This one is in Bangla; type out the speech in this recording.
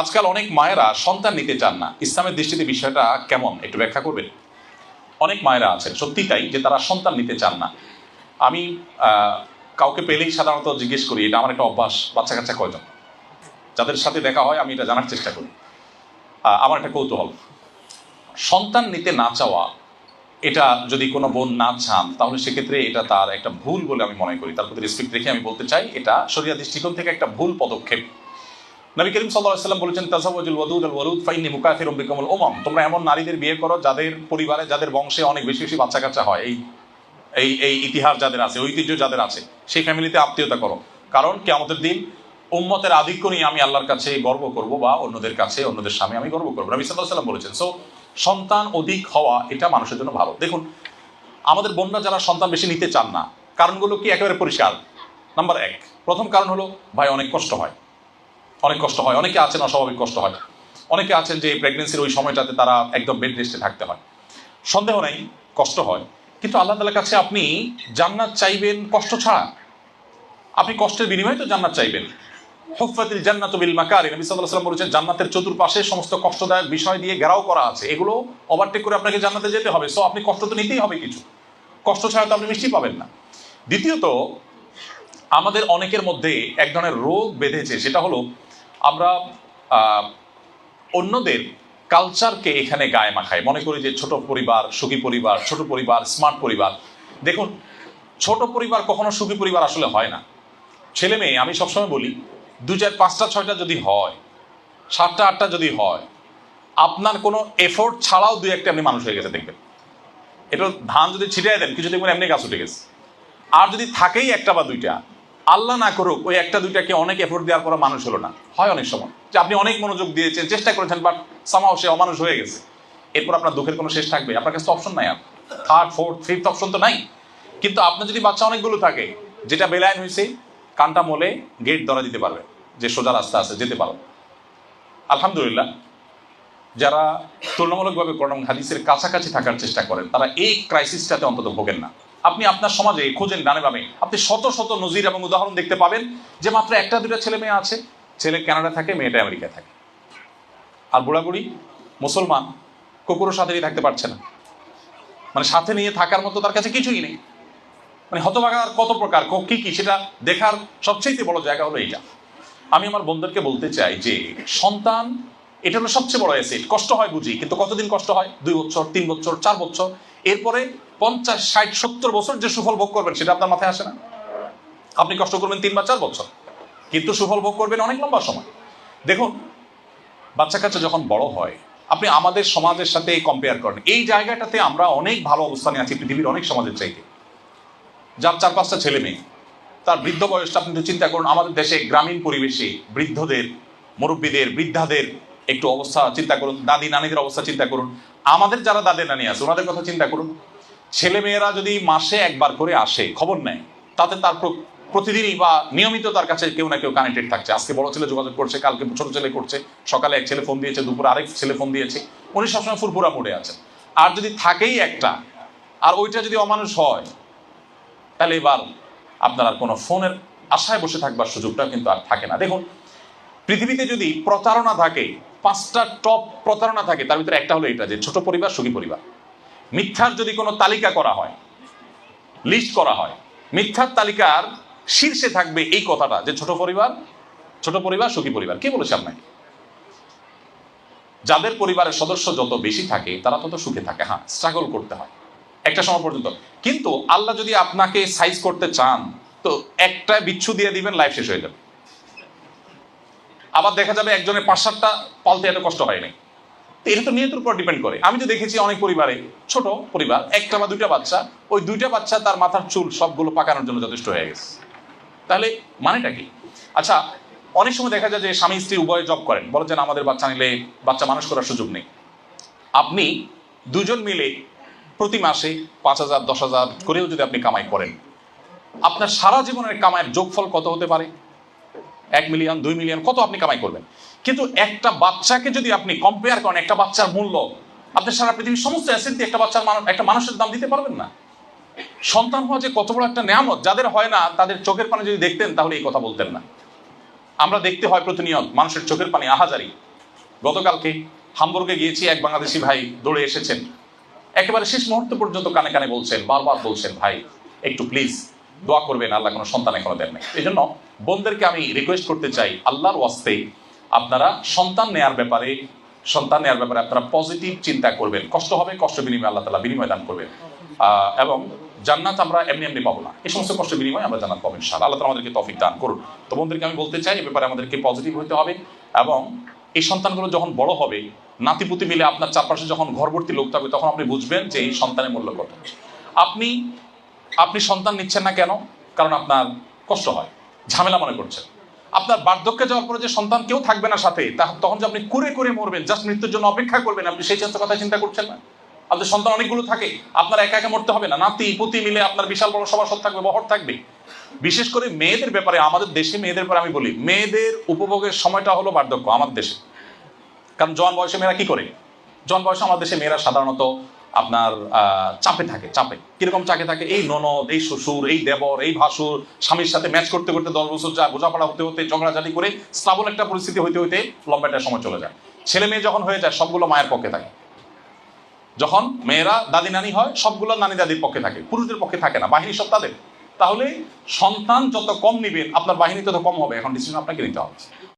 আজকাল অনেক মায়েরা সন্তান নিতে চান না। ইসলামের দৃষ্টিতে বিষয়টা কেমন? একটু ব্যাখ্যা করবেন? অনেক মায়েরা আছেন, সত্যি তাই, যে তারা সন্তান নিতে চান না। আমি কাউকে পেলেই সাধারণত জিজ্ঞেস করি, এটা আমার একটা অভ্যাস বাচ্চা কাচ্চা কয়জন? যাদের সাথে দেখা হয়, আমি এটা জানার চেষ্টা করি। আমার একটা কৌতূহল। সন্তান নিতে না চাওয়া, এটা যদি কোনো বোন না চান, তাহলে সেক্ষেত্রে এটা তার একটা ভুল বলে আমি মনে করি। তার প্রতি রেসপেক্ট রেখে আমি বলতে চাই, এটা শরিয়া দৃষ্টিকোণ থেকে একটা ভুল পদক্ষেপ। নবী করিম সাল্লাহ সাল্লাম বলেছেন, তাজাওয়াজুল ওয়াদুদ আল ওয়ালুদ ফাইনি মুকাফির বিকমল ওমাম তোমরা এমন নারীদের বিয়ে করো, যাদের পরিবারে, যাদের বংশে অনেক বেশি বেশি বাচ্চা কাচ্চা হয়। এই এই এই ইতিহাস যাদের আছে, ঐতিহ্য যাদের আছে, সেই ফ্যামিলিতে আত্মীয়তা করো। কারণ কি আমাদের দিন উম্মতের আধিক্য নিয়ে আমি আল্লাহর কাছে গর্ব করব বা অন্যদের কাছে, অন্যদের সামনে আমি গর্ব করব। নবী সাল্লাহ সাল্লাম বলেছেন, সো, সন্তান অধিক হওয়া এটা মানুষের জন্য ভালো। দেখুন, আমাদের বন্যা যারা সন্তান বেশি নিতে চান না, কারণগুলো কি একেবারে পরিষ্কার? নাম্বার এক, প্রথম কারণ হলো, ভাই অনেক কষ্ট হয়। অনেক কষ্ট হয়। অনেকে আছেন অস্বাভাবিক কষ্ট হয়। অনেকে আছেন যে প্রেগনেন্সির ওই সময়টাতে তারা একদম বেড রেস্টে থাকতে হয়। সন্দেহ নেই, কষ্ট হয়। কিন্তু আল্লাহ তালার কাছে আপনি জান্নাত চাইবেন কষ্ট ছাড়া। আপনি কষ্টের বিনিময়ে তো জান্নাত চাইবেন। হুফাতিল জান্নাত বিল মাকারি নবী সাল্লাল্লাহু আলাইহি ওয়াসাল্লাম বলেছেন, জান্নাতের চতুর্পাশে সমস্ত কষ্টদায়ক বিষয় দিয়ে ঘেরাও করা আছে। এগুলো ওভারটেক করে আপনাকে জান্নাতে যেতে হবে। সো আপনি কষ্ট তো নিতেই হবে কিছু। কষ্ট ছাড়া তো আপনি মিষ্টি পাবেন না। দ্বিতীয়ত, আমাদের অনেকের মধ্যে এক ধরনের রোগ বেঁধেছে, সেটা হলো আমরা অন্যদের কালচারকে এখানে গায়ে মাখাই। মনে করি যে ছোট পরিবার, সুখী পরিবার, ছোট পরিবার স্মার্ট পরিবার। দেখুন, ছোট পরিবার কখনো সুখী পরিবার আসলে হয় না। ছেলে মেয়ে, আমি সবসময় বলি দু চার, পাঁচটা, ছয়টা যদি হয়, সাতটা, আটটা যদি হয়, আপনার কোনো এফোর্ট ছাড়াও দুই একটা আপনি মানুষ হয়ে গেছে, দেখবেন। এটা ধান যদি ছিটিয়ে দেন কিছু দেখবেন এমনি গাছ উঠে গেছে। আর যদি থাকেই একটা বা দুইটা আল্লাহ না করুক, ওই একটা দুইটাকে অনেক এফোর্ট দেওয়ার পর মানুষ হলো না। হয় অনেক সময়। যে আপনি অনেক মনোযোগ দিয়েছেন, চেষ্টা করেছেন বাট সামাও সে অমানুষ হয়ে গেছে। এরপর আপনার দুঃখের কোনো শেষ থাকবে। আপনার কাছে অপশন নাই থার্ড ফোর্থ ফিফথ অপশন তো নাই। কিন্তু আপনার যদি বাচ্চা অনেকগুলো থাকে, যেটা বেলায়ন হয়েছে, কানটা মোলে গেট ধরা দিতে পারবে, যে সোজা রাস্তা আছে, যেতে পারো। আলহামদুলিল্লাহ, যারা তুলনামূলকভাবে কোরআন এবং হাদিসের কাছাকাছি থাকার চেষ্টা করেন, তারা এই ক্রাইসিসটাতে অন্তত ভোগেন না। আপনি আপনার সমাজে খোঁজেন ডানে বামে। আপনি শত শত নজির এবং উদাহরণ দেখতে পাবেন যে মাত্র একটা, দুটা ছেলে মেয়ে আছে। ছেলে কানাডা থাকে, মেয়েটা আমেরিকায় থাকে। আর বুড়াবুড়ি মুসলমান, কুকুরও সাথে নিয়ে থাকতে পারছে না। মানে সাথে নিয়ে থাকার মতো তার কাছে কিছুই নেই। মানে হতভাগার কত প্রকার, ক- কি কি, সেটা দেখার সবচেয়ে বড় জায়গা হলো এইটা। আমি আমার বন্ধুদেরকে বলতে চাই যে সন্তান, এটা হলো সবচেয়ে বড় অ্যাসেট কষ্ট হয় বুঝি, কিন্তু কতদিন কষ্ট হয়? দুই বছর, তিন বছর, চার বছর? এরপরে পঞ্চাশ, ষাট, সত্তর বছর যে সুফল ভোগ করবেন, সেটা আপনার মাথায় আসে না? আপনি কষ্ট করবেন তিন বা চার বছর। কিন্তু সুফল ভোগ করবেন অনেক লম্বা সময়। দেখুন, বাচ্চা কাচ্চা যখন বড় হয়, আপনি আমাদের সমাজের সাথে কম্পেয়ার করেন। এই জায়গাটাতে আমরা অনেক ভালো অবস্থানে আছি, পৃথিবীর অনেক সমাজের চাইতে। যার চার পাঁচটা ছেলে মেয়ে, তার বৃদ্ধ বয়সটা আপনি চিন্তা করুন, আমাদের দেশে গ্রামীণ পরিবেশে বৃদ্ধদের, মুরব্বীদের, বৃদ্ধাদের একটু অবস্থা চিন্তা করুন, দাদি নানিদের অবস্থা চিন্তা করুন। আমাদের যারা দাদি নানি আছে, ওনাদের কথা চিন্তা করুন। ছেলে মেয়েরা যদি মাসে একবার করে আসে, খবর নেয়, তাতে তার প্রতিদিনই বা নিয়মিত তার কাছে কেউ না কেউ কানেক্টেড থাকছে। আজকে বড় ছেলে যোগাযোগ করছে, কালকে ছোট ছেলে করছে। সকালে এক ছেলে ফোন দিয়েছে, দুপুরে আরেক ছেলে ফোন দিয়েছে। উনি সবসময় ফুরফুরা মোড়ে আছেন। আর যদি থাকেই একটা, আর ওইটা যদি অমানুষ হয়, তাহলে এবার আপনার আর কোনো ফোনের আশায় বসে থাকবার সুযোগটা কিন্তু আর থাকে না। দেখুন পৃথিবীতে যদি প্রতারণা থাকে, পাঁচটা টপ প্রতারণা থাকে, তার ভিতরে একটা হলো এটা যে ছোট পরিবার, সুখী পরিবার। মিথ্যার যদি কোনো তালিকা করা হয় লিস্ট করা হয়, মিথ্যার তালিকার শীর্ষে থাকবে এই কথাটা যে ছোট পরিবার ছোট পরিবার, সুখী পরিবার। কে বলেছে আপনাকে? যাদের পরিবারের সদস্য যত বেশি থাকে, তারা তত সুখে থাকে। হ্যাঁ স্ট্রাগল করতে হয়। একটা সময় পর্যন্ত। কিন্তু আল্লাহ যদি আপনাকে সাইজ করতে চান, তো একটা বিচ্ছু দিয়ে দিবেন লাইফ শেষ হয়ে যাবে। আবার দেখা যাবে একজনের পাঁচ, সাতটা পালতে এত কষ্ট হয়নি এটা তো নিয়তের উপর ডিপেন্ড করে। আমি তো দেখেছি অনেক পরিবারে, ছোট পরিবার, একটা বা দুইটা বাচ্চা, ওই দুইটা বাচ্চা তার মাথার চুল সবগুলো পাকানোর জন্য যথেষ্ট হয়ে গেছে। তাহলে মানেটা কি? আচ্ছা অনেক সময় দেখা যায় যে স্বামী, স্ত্রী উভয়ে জব করেন। বলেন যে আমাদের বাচ্চা নিলে বাচ্চা মানুষ করার সুযোগ নেই। আপনি দুজন মিলে প্রতি মাসে পাঁচ হাজার, দশ হাজার করেও যদি আপনি কামাই করেন, আপনার সারা জীবনের কামাইয়ের যোগফল কত হতে পারে? এক মিলিয়ন দুই মিলিয়ন কত আপনি কামাই করবেন? কিন্তু একটা বাচ্চাকে যদি আপনি কম্পেয়ার করেন, একটা বাচ্চার মূল্য, আপনি সারা পৃথিবীর সমস্ত অ্যাসেট দিয়ে একটা বাচ্চার একটা মানুষের দাম দিতে পারবেন না? সন্তান হওয়া যে কত বড় একটা নেয়ামত, যাদের হয় না, তাদের চোখের পানে যদি দেখতেন, তাহলে এই কথা বলতেন না। আমরা দেখতে হয় প্রতিনিয়ত মানুষের চোখের পানি আহাজারি। গতকালকে হামবুর্গে গিয়েছি, এক বাংলাদেশি ভাই দৌড়ে এসেছেন। একেবারে শেষ মুহূর্ত পর্যন্ত কানে কানে বলছেন, বারবার বলছেন, ভাই, একটু প্লিজ দোয়া করবেন, আল্লাহ কোনো সন্তান এখনও দেন নাই। এই জন্য বোনদেরকে আমি রিকোয়েস্ট করতে চাই, আল্লাহর ওয়াস্তে আপনারা সন্তান নেয়ার ব্যাপারে, সন্তান নেয়ার ব্যাপারে আপনারা পজিটিভ চিন্তা করবেন। কষ্ট হবে, কষ্ট বিনিময়ে আল্লাহ তালা বিনিময় দান করবেন। এবং জান্নাত আমরা এমনি এমনি পাবো না। এই সমস্ত কষ্ট বিনিময়ে আমরা জান্নাত পাবো ইনশাআল্লাহ। আল্লাহ আমাদেরকে তফিক দান করুন। তো বন্ধুদেরকে আমি বলতে চাই, এ ব্যাপারে আমাদেরকে পজিটিভ হতে হবে এবং এই সন্তানগুলো যখন বড় হবে, নাতিপুতি মিলে আপনার চারপাশে যখন ঘরবর্তী লোক থাকবে, তখন আপনি বুঝবেন যে এই সন্তানের মূল্য কত। আপনি আপনি সন্তান নিচ্ছেন না কেন? কারণ আপনার কষ্ট হয়। ঝামেলা মনে করছেন আপনার বার্ধক্যে যাওয়ার পরে যে সন্তান কেউ থাকবে না সাথে তখন যে আপনি কুরে করে মরবেন জাস্ট মৃত্যুর জন্য অপেক্ষা করবেন, আপনি সেই চিন্তা কথা চিন্তা করছেন না? আপনার সন্তান অনেকগুলো থাকে, আপনার একা একা মরতে হবে না। নাতি, পুতি মিলে আপনার বিশাল বড় সভাসদ থাকবে, বহর থাকবে। বিশেষ করে মেয়েদের ব্যাপারে, আমাদের দেশে মেয়েদের ব্যাপারে আমি বলি, মেয়েদের উপভোগের সময়টা হলো বার্ধক্য, আমাদের দেশে। কারণ জন বয়সে মেয়েরা কি করে? জন বয়সে আমাদের দেশে মেয়েরা সাধারণত আপনার চাপে থাকে, চাপে। কীরকম চাপে থাকে? এই ননদ, এই শ্বশুর, এই দেবর, এই ভাসুর, স্বামীর সাথে ম্যাচ করতে করতে দশ বছর যা বোঝাপড়া হতে হতে ঝগড়াঝাটি করে স্থাবল একটা পরিস্থিতি হইতে হইতে লম্বা একটা সময় চলে যায়। ছেলে মেয়ে যখন হয়ে যায়, সবগুলো মায়ের পক্ষে থাকে। যখন মেয়েরা দাদি নানি হয়, সবগুলো নানি দাদির পক্ষে থাকে। পুরুষদের পক্ষে থাকে না। বাহিনী সব তাদের। তাহলে সন্তান যত কম নিবেন, আপনার বাহিনী তত কম হবে। এখন ডিসিশন আপনাকে নিতে হবে।